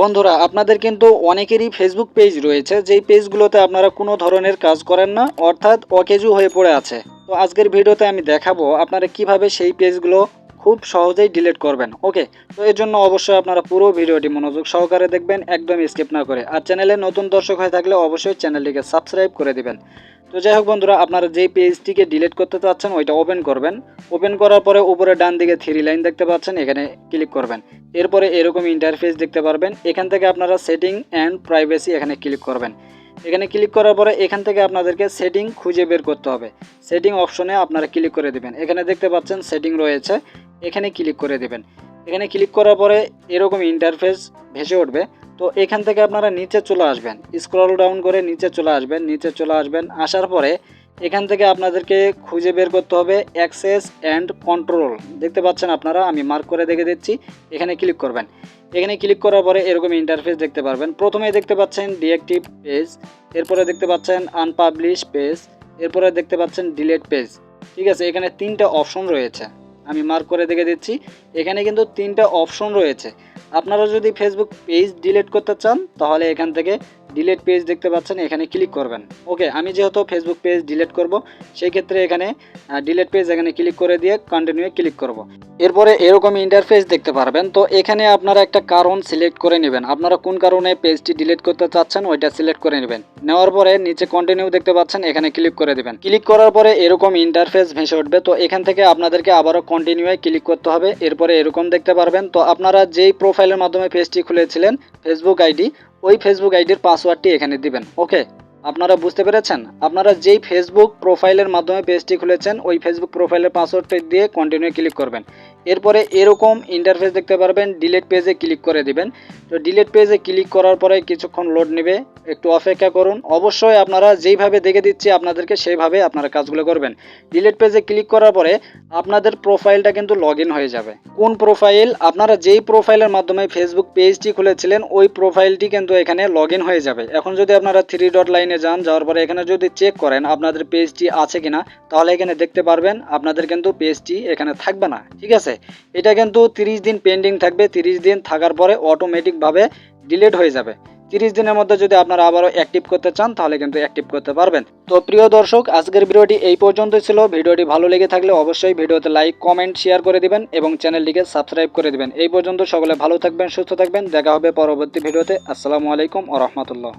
বন্ধুরা, আপনাদের কিন্তু অনেকেরই ফেসবুক পেজ রয়েছে, যেই পেজগুলোতে আপনারা কোনো ধরনের কাজ করেন না, অর্থাৎ অকেজু হয়ে পড়ে আছে। তো আজকের ভিডিওতে আমি দেখাবো আপনারা কীভাবে সেই পেজগুলো খুব সহজেই ডিলিট করবেন ওকে তো এর জন্য অবশ্যই আপনারা পুরো ভিডিওটি মনোযোগ সহকারে দেখবেন একদম স্কিপ না করে। আর চ্যানেলে নতুন দর্শক হয়ে থাকলে অবশ্যই চ্যানেলটিকে সাবস্ক্রাইব করে দিবেন। তো যাই হোক বন্ধুরা, আপনারা যেই পেজটিকে ডিলিট করতে চাচ্ছেন, ওইটা ওপেন করবেন। ওপেন করার পরে উপরে ডান দিকে থ্রি লাইন দেখতে পাচ্ছেন, এখানে ক্লিক করবেন। এরপরে এরকম ইন্টারফেস দেখতে পারবেন। এখান থেকে আপনারা সেটিং অ্যান্ড প্রাইভেসি এখানে ক্লিক করবেন। এখানে ক্লিক করার পরে এখান থেকে আপনাদেরকে সেটিং খুঁজে বের করতে হবে। সেটিং অপশনে আপনারা ক্লিক করে দিবেন। এখানে দেখতে পাচ্ছেন সেটিং রয়েছে। এখানে ক্লিক করে দেবেন। এখানে ক্লিক করার পরে এরকম ইন্টারফেস ভেসে উঠবে। তো এখান থেকে আপনারা নিচে চলে আসবেন স্ক্রল ডাউন করে নিচে চলে আসবেন, নিচে চলে আসবেন, আসার পরে এখান থেকে আপনাদেরকে খুঁজে বের করতে হবে অ্যাক্সেস অ্যান্ড কন্ট্রোল দেখতে পাচ্ছেন আপনারা, আমি মার্ক করে দেখে দিচ্ছি, এখানে ক্লিক করবেন। এখানে ক্লিক করার পরে এরকম ইন্টারফেস দেখতে পারবেন। প্রথমে দেখতে পাচ্ছেন ডিএক্টিভ পেজ এরপরে দেখতে পাচ্ছেন আনপাবলিশ পেজ এরপরে দেখতে পাচ্ছেন ডিলেট পেজ ঠিক আছে, এখানে তিনটা অপশন রয়েছে। আমি মার্ক করে দেখে দিচ্ছি, এখানে কিন্তু তিনটা অপশন রয়েছে। আপনারা যদি ফেসবুক পেজ ডিলিট করতে চান তাহলে এখান থেকে ডিলিট পেজ দেখতে পাচ্ছেন, এখানে ক্লিক করবেন। ওকে আমি যেহেতু ফেসবুক পেজ ডিলিট করব সেই ক্ষেত্রে এখানে ডিলেট পেজ এখানে ক্লিক করে দিয়ে কন্টিনিউ ক্লিক করব। এরপরে এরকম ইন্টারফেস দেখতে পারবেন। তো এখানে আপনারা একটা কারণ সিলেক্ট করে নেবেন। আপনারা কোন কারণে পেজটি ডিলিট করতে চাচ্ছেন, ওইটা সিলেক্ট করে নেবেন। নেওয়ার পরে নিচে কন্টিনিউ দেখতে পাচ্ছেন, এখানে ক্লিক করে দেবেন। ক্লিক করার পরে এরকম ইন্টারফেস ভেসে উঠবে। তো এখান থেকে আপনাদেরকে আবারও কন্টিনিউয়ে ক্লিক করতে হবে। এরপরে এরকম দেখতে পারবেন। তো আপনারা যেই প্রোফাইলের মাধ্যমে পেজটি খুলেছিলেন ফেসবুক আইডি ওই ফেসবুক আইডির পাসওয়ার্ডটি এখানে দিবেন, ওকে? আপনারা বুঝতে পেরেছেন? আপনারা যেই ফেসবুক প্রোফাইলের মাধ্যমে পেজটি খুলেছেন, ওই ফেসবুক প্রোফাইলের পাসওয়ার্ডটি দিয়ে কন্টিনিউ ক্লিক করবেন। এরপরে এরকম ইন্টারফেস দেখতে পারবেন ডিলেট পেজে ক্লিক করে দিবেন। তো ডিলেট পেজে ক্লিক করার পরে কিছুক্ষণ লোড নেবে, একটু অপেক্ষা করুন। অবশ্যই আপনারা যেইভাবে দেখে দিচ্ছি, আপনাদেরকে সেইভাবে আপনারা কাজগুলো করবেন। ডিলেট পেজে ক্লিক করার পরে আপনাদের প্রোফাইলটা কিন্তু লগ হয়ে যাবে। কোন প্রোফাইল আপনারা যেই প্রোফাইলের মাধ্যমে ফেসবুক পেজটি খুলেছিলেন, ওই প্রোফাইলটি কিন্তু এখানে লগ হয়ে যাবে। এখন যদি আপনারা থ্রি ডট লাইনে যান, যাওয়ার পরে এখানে যদি চেক করেন আপনাদের পেজটি আছে কিনা, তাহলে এখানে দেখতে পারবেন, আপনাদের কিন্তু পেজটি এখানে থাকবে না। ঠিক আছে? এটা কিন্তু তিরিশ দিন পেন্ডিং থাকবে। তিরিশ দিন থাকার পরে অটোমেটিকভাবে ডিলিট হয়ে যাবে। তিরিশ দিনের মধ্যে যদি আপনারা আবারও অ্যাক্টিভ করতে চান, তাহলে কিন্তু অ্যাক্টিভ করতে পারবেন। তো প্রিয় দর্শক, আজকের ভিডিওটি এই পর্যন্ত ছিল। ভিডিওটি ভালো লেগে থাকলে অবশ্যই ভিডিওতে লাইক কমেন্ট শেয়ার করে দিবেন এবং চ্যানেলটিকে সাবস্ক্রাইব করে দিবেন। এই পর্যন্ত সকলে ভালো থাকবেন, সুস্থ থাকবেন। দেখা হবে পরবর্তী ভিডিওতে। আসসালামু আলাইকুম ও রহমতুল্লাহ।